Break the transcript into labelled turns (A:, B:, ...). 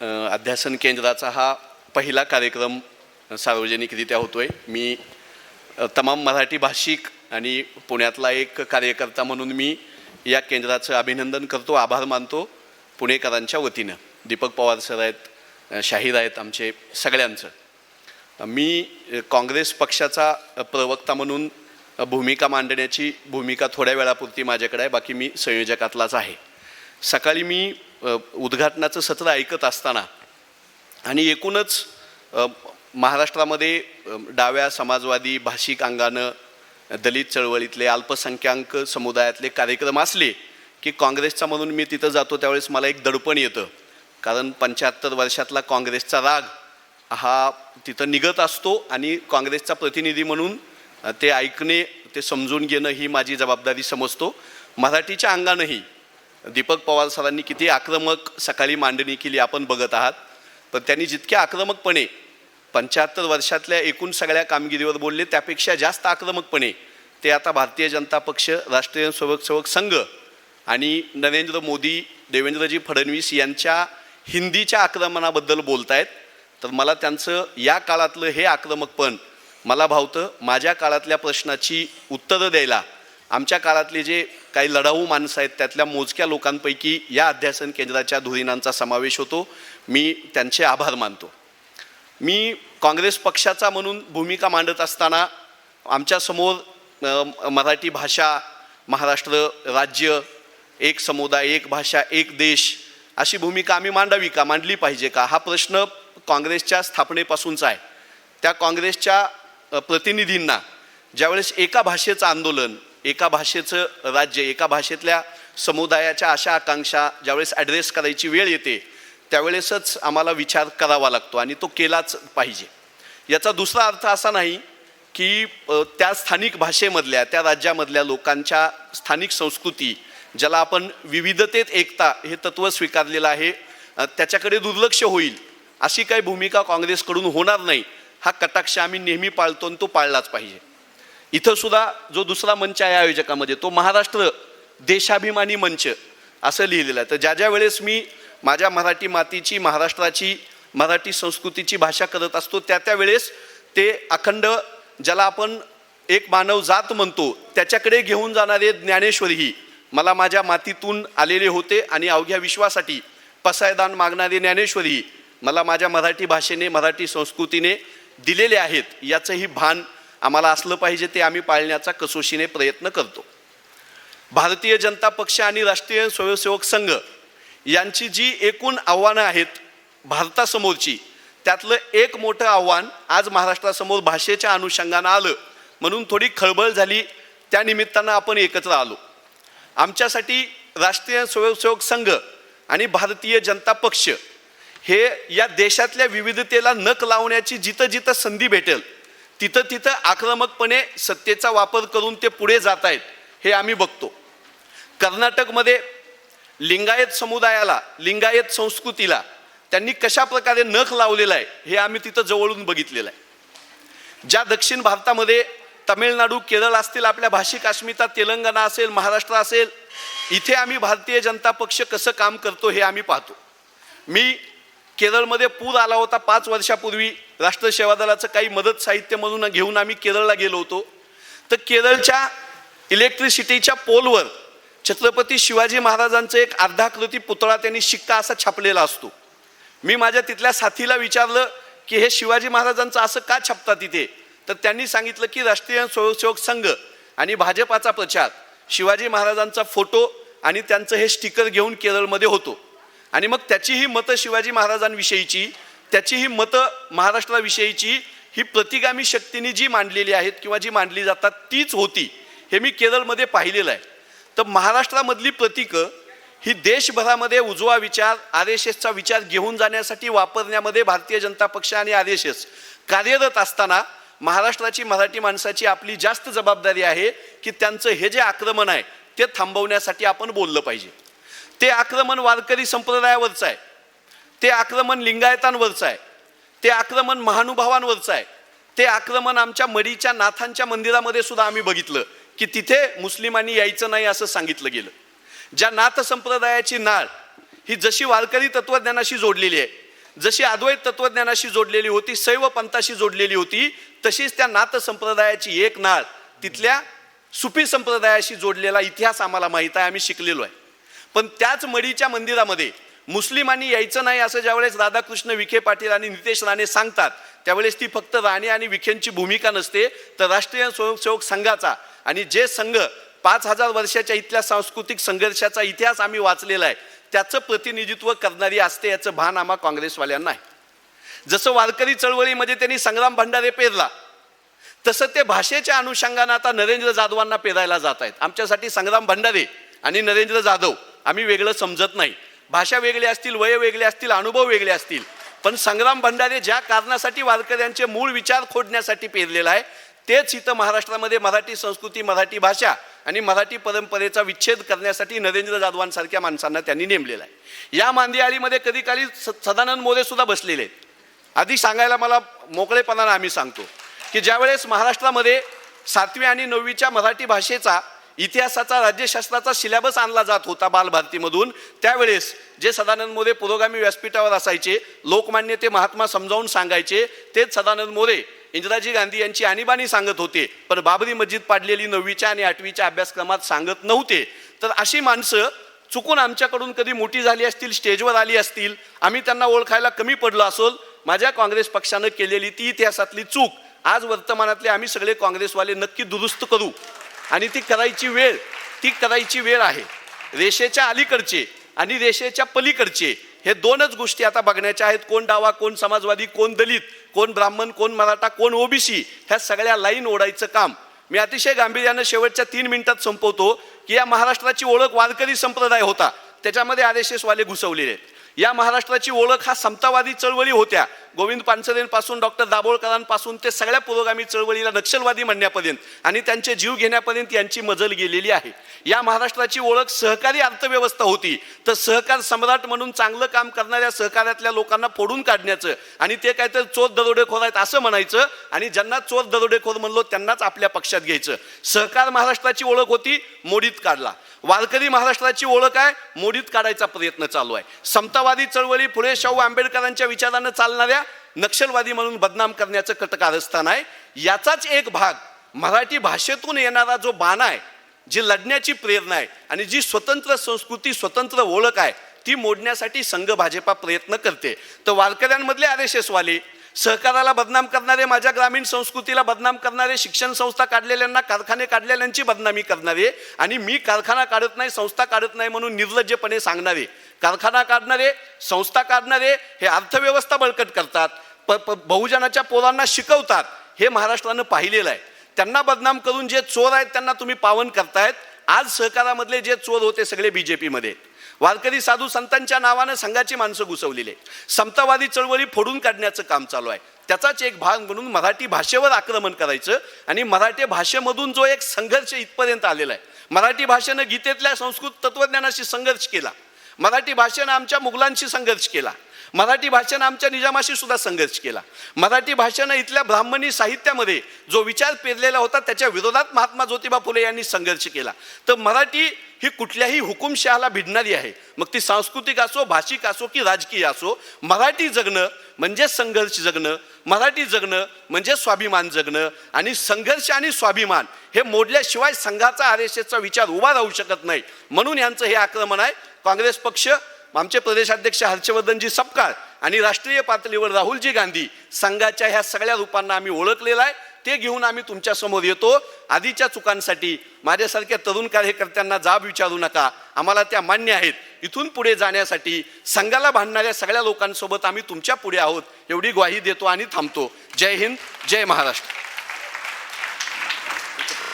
A: अध्यासन केंद्राचा हा पहिला कार्यक्रम सार्वजनिकरित्या होतो आहे मी तमाम मराठी भाषिक आणि पुण्यातला एक कार्यकर्ता म्हणून मी या केंद्राचं अभिनंदन करतो आभार मानतो पुणेकरांच्या वतीनं. दीपक पवार सर आहेत शाहीर आहेत आमचे सगळ्यांचं. मी काँग्रेस पक्षाचा प्रवक्ता म्हणून भूमिका मांडण्याची भूमिका थोड्या वेळापुरती माझ्याकडे आहे बाकी मी संयोजकातलाच आहे. सकाळी मी उद्घाटनाचं सत्र ऐकत असताना आणि एकूणच महाराष्ट्रामध्ये डाव्या समाजवादी भाषिक अंगानं दलित चळवळीतले अल्पसंख्याक समुदायातले कार्यक्रम असले की काँग्रेसचा म्हणून मी तिथं जातो त्यावेळेस मला एक दडपण येतं. कारण पंच्याहत्तर वर्षातला काँग्रेसचा राग हा तिथं निघत असतो आणि काँग्रेसचा प्रतिनिधी म्हणून ते ऐकणे ते समजून घेणं ही माझी जबाबदारी समजतो. मराठीच्या अंगानंही दीपक पवार सरांनी किती आक्रमक सकाळी मांडणी केली आपण बघत आहात. पण त्यांनी जितक्या आक्रमकपणे पंच्याहत्तर वर्षातल्या एकूण सगळ्या कामगिरीवर बोलले त्यापेक्षा जास्त आक्रमकपणे ते आता भारतीय जनता पक्ष राष्ट्रीय स्वयंसेवक संघ आणि नरेंद्र मोदी देवेंद्रजी फडणवीस यांच्या हिंदीच्या आक्रमणाबद्दल बोलत आहेत तर मला त्यांचं या काळातलं हे आक्रमकपण मला भावतं माझ्या काळातल्या प्रश्नाची उत्तरं द्यायला आमच्या काळातले जे काही लढाऊ माणसं आहेत त्यातल्या मोजक्या लोकांपैकी या अध्यासन केंद्राच्या धुरीणांचा समावेश होतो. मी त्यांचे आभार मानतो. मी काँग्रेस पक्षाचा म्हणून भूमिका मांडत असताना आमच्यासमोर मराठी भाषा महाराष्ट्र राज्य एक समुदाय एक भाषा एक देश अशी भूमिका आम्ही मांडावी का? मांडली पाहिजे का? हा प्रश्न काँग्रेसच्या स्थापनेपासूनचा आहे. त्या काँग्रेसच्या प्रतिनिधींना ज्यावेळेस एका भाषेचं आंदोलन एका भाषेचं राज्य एका भाषेतल्या समुदायाच्या अशा आकांक्षा ज्यावेळेस ॲड्रेस करायची वेळ येते त्यावेळेसच आम्हाला विचार करावा लागतो आणि तो केलाच पाहिजे. याचा दुसरा अर्थ असा नाही की त्या स्थानिक भाषेमधल्या त्या राज्यामधल्या लोकांच्या स्थानिक संस्कृती ज्याला आपण विविधतेत एकता हे तत्त्व स्वीकारलेलं आहे त्याच्याकडे दुर्लक्ष होईल अशी काही भूमिका काँग्रेसकडून होणार नाही हा कटाक्ष आम्ही नेहमी पाळतो आणि तो पाळलाच पाहिजे. इथं सुद्धा जो दुसरा मंच आहे आयोजकामध्ये तो महाराष्ट्र देशाभिमानी मंच असं लिहिलेलं आहे. तर ज्या ज्या वेळेस मी माझ्या मराठी मातीची महाराष्ट्राची मराठी संस्कृतीची भाषा करत असतो त्या त्या वेळेस ते अखंड ज्याला आपण एक मानव जात म्हणतो त्याच्याकडे घेऊन जाणारे ज्ञानेश्वरीही मला माझ्या मातीतून आलेले होते आणि अवघ्या विश्वासाठी पसायदान मागणारे ज्ञानेश्वरी मला माझ्या मराठी भाषेने मराठी संस्कृतीने दिलेले आहेत. याचंही भान आम्हाला असलं पाहिजे ते आम्ही पाळण्याचा कसोशीने प्रयत्न करतो. भारतीय जनता पक्ष आणि राष्ट्रीय स्वयंसेवक संघ यांची जी एकूण आव्हानं आहेत भारतासमोरची त्यातलं एक मोठं आव्हान आज महाराष्ट्रासमोर भाषेच्या अनुषंगानं आलं म्हणून थोडी खळबळ झाली त्या निमित्तानं आपण एकत्र आलो. आमच्यासाठी राष्ट्रीय स्वयंसेवक संघ आणि भारतीय जनता पक्ष हे या देशातल्या विविधतेला नक लावण्याची जिथं जिथं संधी भेटेल तिथं तिथं आक्रमकपणे सत्तेचा वापर करून ते पुढे जात आहेत हे आम्ही बघतो. कर्नाटकमध्ये लिंगायत समुदायाला लिंगायत संस्कृतीला त्यांनी कशा प्रकारे नख लावलेला आहे हे आम्ही तिथं जवळून बघितलेलं आहे. ज्या दक्षिण भारतामध्ये तमिळनाडू केरळ असतील आपल्या भाषिक अस्मिता तेलंगणा असेल महाराष्ट्र असेल इथे आम्ही भारतीय जनता पक्ष कसं काम करतो हे आम्ही पाहतो. मी केरळमध्ये पूर आला होता पाच वर्षापूर्वी. राष्ट्र सेवा दलाचं काही मदत साहित्य म्हणून घेऊन आम्ही केरळला गेलो होतो. तर केरळच्या इलेक्ट्रिसिटीच्या पोलवर छत्रपती शिवाजी महाराजांचं एक अर्धाकृती पुतळा त्यांनी शिक्का असा छापलेला असतो. मी माझ्या तिथल्या साथीला विचारलं की हे शिवाजी महाराजांचं असं का छापतात तिथे? तर त्यांनी सांगितलं की राष्ट्रीय स्वयंसेवक संघ आणि भाजपाचा प्रचार. शिवाजी महाराजांचा फोटो आणि त्यांचं हे स्टिकर घेऊन केरळमध्ये होतो. आणि मग त्याचीही मतं शिवाजी महाराजांविषयीची त्याचीही मतं महाराष्ट्राविषयीची ही प्रतिगामी शक्तीने जी मांडलेली आहेत किंवा जी मांडली जातात तीच होती हे मी केरळमध्ये पाहिलेलं आहे. तर महाराष्ट्रामधली प्रतीकं ही देशभरामध्ये उजवा विचार आर एस एसचा विचार घेऊन जाण्यासाठी वापरण्यामध्ये भारतीय जनता पक्ष आणि आर एस एस कार्यरत असताना महाराष्ट्राची मराठी माणसाची आपली जास्त जबाबदारी आहे की त्यांचं हे जे आक्रमण आहे ते थांबवण्यासाठी आपण बोललं पाहिजे. ते आक्रमण वारकरी संप्रदायावरचं आहे. ते आक्रमण लिंगायतांवरचं आहे. ते आक्रमण महानुभावांवरचं आहे. ते आक्रमण आमच्या मडीच्या नाथांच्या मंदिरामध्ये सुद्धा आम्ही बघितलं की तिथे मुस्लिमांनी यायचं नाही असं सांगितलं गेलं. ज्या नाथ संप्रदायाची नाळ ही जशी वारकरी तत्वज्ञानाशी जोडलेली आहे जशी अद्वैत तत्वज्ञानाशी जोडलेली होती शैव पंथाशी जोडलेली होती तशीच त्या नाथ संप्रदायाची एक नाळ तिथल्या सुपी संप्रदायाशी जोडलेला इतिहास आम्हाला माहीत आहे आम्ही शिकलेलो आहे. पण त्याच मडीच्या मंदिरामध्ये मुस्लिमांनी यायचं नाही असं ज्यावेळेस राधाकृष्ण विखे पाटील आणि नितेश राणे सांगतात त्यावेळेस ती फक्त राणे आणि विखेंची भूमिका नसते तर राष्ट्रीय स्वयंसेवक संघाचा आणि जे संघ पाच हजार वर्षाच्या इथल्या सांस्कृतिक संघर्षाचा इतिहास आम्ही वाचलेला आहे त्याचं प्रतिनिधित्व करणारी असते याचं भान आम्हा काँग्रेसवाल्यांना आहे. जसं वारकरी चळवळीमध्ये त्यांनी संग्राम भंडारे पेरला तसं ते भाषेच्या अनुषंगानं आता नरेंद्र जाधवांना पेरायला जात आहेत. आमच्यासाठी संग्राम भंडारे आणि नरेंद्र जाधव आम्ही वेगळं समजत नाही. भाषा वेगळी असतील वय वेगळे असतील अनुभव वेगळे असतील पण संग्राम भंडारे ज्या कारणासाठी वारकऱ्यांचे मूळ विचार खोडण्यासाठी पेरलेला आहे तेच इथं महाराष्ट्रामध्ये मराठी संस्कृती मराठी भाषा आणि मराठी परंपरेचा विच्छेद करण्यासाठी नरेंद्र जाधवांसारख्या माणसांना त्यांनी नेमलेला आहे. या मांदियाळीमध्ये कधी काळी स- सदानंद मोरे सुद्धा बसलेले आहेत. आधी सांगायला मला मोकळेपणानं आम्ही सांगतो की ज्यावेळेस महाराष्ट्रामध्ये सातवी आणि नववीच्या मराठी भाषेचा इतिहासाचा राज्यशास्त्राचा सिलेबस आणला जात होता बालभारतीमधून. त्यावेळेस जे सदानंद मोरे पुरोगामी व्यासपीठावर असायचे लोकमान्य ते महात्मा समजावून सांगायचे तेच सदानंद मोरे इंदिराजी गांधी यांची आणीबाणी सांगत होते. पण बाबरी मस्जिद पाडलेली नववीच्या आणि आठवीच्या अभ्यासक्रमात सांगत नव्हते. तर अशी माणसं चुकून आमच्याकडून कधी मोठी झाली असतील स्टेजवर आली असतील आम्ही त्यांना ओळखायला कमी पडलो असोल माझ्या काँग्रेस पक्षानं केलेली ती इतिहासातली चूक आज वर्तमानातले आम्ही सगळे काँग्रेसवाले नक्की दुरुस्त करू. आणि ती करायची वेळ ती करायची वेळ आहे. रेषेच्या अलीकडचे आणि रेषेच्या पलीकडचे हे दोनच गोष्टी आता बघण्याच्या आहेत. कोण डावा कोण समाजवादी कोण दलित कोण ब्राह्मण कोण मराठा कोण ओबीसी ह्या सगळ्या लाईन ओढायचं काम. मी अतिशय गांभीर्यानं शेवटच्या तीन मिनिटात संपवतो की या महाराष्ट्राची ओळख वारकरी संप्रदाय होता. त्याच्यामध्ये आर एस एसवाले घुसवलेले आहेत. या महाराष्ट्राची ओळख हा समतावादी चळवळी होत्या. गोविंद पानसरेंपासून डॉक्टर दाभोळकरांपासून ते सगळ्या पुरोगामी चळवळीला नक्षलवादी म्हणण्यापर्यंत आणि त्यांचे जीव घेण्यापर्यंत यांची मजल गेलेली आहे. या महाराष्ट्राची ओळख सहकारी अर्थव्यवस्था होती. तर सहकार सम्राट म्हणून चांगलं काम करणाऱ्या सहकार्यातल्या लोकांना फोडून काढण्याचं आणि ते काय तर चोर दरोडेखोर आहेत असं म्हणायचं आणि ज्यांना चोर दरोडेखोर म्हणलो त्यांनाच आपल्या पक्षात घ्यायचं. सहकार महाराष्ट्राची ओळख होती मोडीत काढला. वारकरी महाराष्ट्राची ओळख आहे मोडीत काढायचा प्रयत्न चालू आहे. समतावादी चळवळी पुढे शाहू आंबेडकरांच्या विचारानं चालणाऱ्या नक्षलवादी म्हणून बदनाम करण्याचं कटकारस्थान आहे. याचाच एक भाग मराठी भाषेतून येणारा जो बाणा आहे जी लढण्याची प्रेरणा आहे आणि जी स्वतंत्र संस्कृती स्वतंत्र ओळख आहे ती मोडण्यासाठी संघ भाजपा प्रयत्न करते. तर वारकऱ्यांमधले आर एस एसवाले सहकाराला बदनाम करणारे माझ्या ग्रामीण संस्कृतीला बदनाम करणारे शिक्षण संस्था काढलेल्यांना कारखाने काढलेल्यांची बदनामी करणारे आणि मी कारखाना काढत नाही संस्था काढत नाही म्हणून निर्लज्जपणे सांगणारे. कारखाना काढणारे संस्था काढणारे हे अर्थव्यवस्था बळकट करतात प प- बहुजनाच्या पोरांना शिकवतात हे महाराष्ट्रानं पाहिलेलं आहे. त्यांना बदनाम करून जे चोर आहेत त्यांना तुम्ही पावन करतायत. आज सहकारामधले जे चोर होते सगळे बी जे पीमध्ये वारकरी साधू संतांच्या नावानं संघाची माणसं घुसवलेली आहे समतावादी चळवळी फोडून काढण्याचं काम चालू आहे. त्याचाच एक भाग म्हणून मराठी भाषेवर आक्रमण करायचं आणि मराठी भाषेमधून जो एक संघर्ष इथपर्यंत आलेला आहे. मराठी भाषेनं गीतेतल्या संस्कृत तत्वज्ञानाशी संघर्ष केला. मराठी भाषेनं आमच्या मुघलांशी संघर्ष केला. मराठी भाषेनं आमच्या निजामाशी सुद्धा संघर्ष केला. मराठी भाषेनं इथल्या ब्राह्मणी साहित्यामध्ये जो विचार पेरलेला होता त्याच्या विरोधात महात्मा ज्योतिबा फुले यांनी संघर्ष केला. तर मराठी ही कुठल्याही हुकुमशहाला भिडणारी आहे. मग ती सांस्कृतिक असो भाषिक असो की राजकीय असो मराठी जगणं म्हणजे संघर्ष जगणं मराठी जगणं म्हणजे स्वाभिमान जगणं आणि संघर्ष आणि स्वाभिमान हे मोडल्याशिवाय संघाचा आर एस एसचा विचार उभा राहू शकत नाही. म्हणून यांचं हे आक्रमण आहे. काँग्रेस पक्ष आमचे प्रदेशाध्यक्ष हर्षवर्धनजी सपकाळ आणि राष्ट्रीय पातळीवर राहुलजी गांधी संघाच्या ह्या सगळ्या रूपांना आम्ही ओळखलेलं आहे. ते घेऊन आम्ही तुमच्यासमोर येतो. आधीच्या चुकांसाठी माझ्यासारख्या तरुण कार्यकर्त्यांना जाब विचारू नका. आम्हाला त्या मान्य आहेत. इथून पुढे जाण्यासाठी संघाला भांडणाऱ्या सगळ्या लोकांसोबत आम्ही तुमच्यापुढे आहोत. एवढी ग्वाही देतो आणि थांबतो. जय हिंद जय महाराष्ट्र.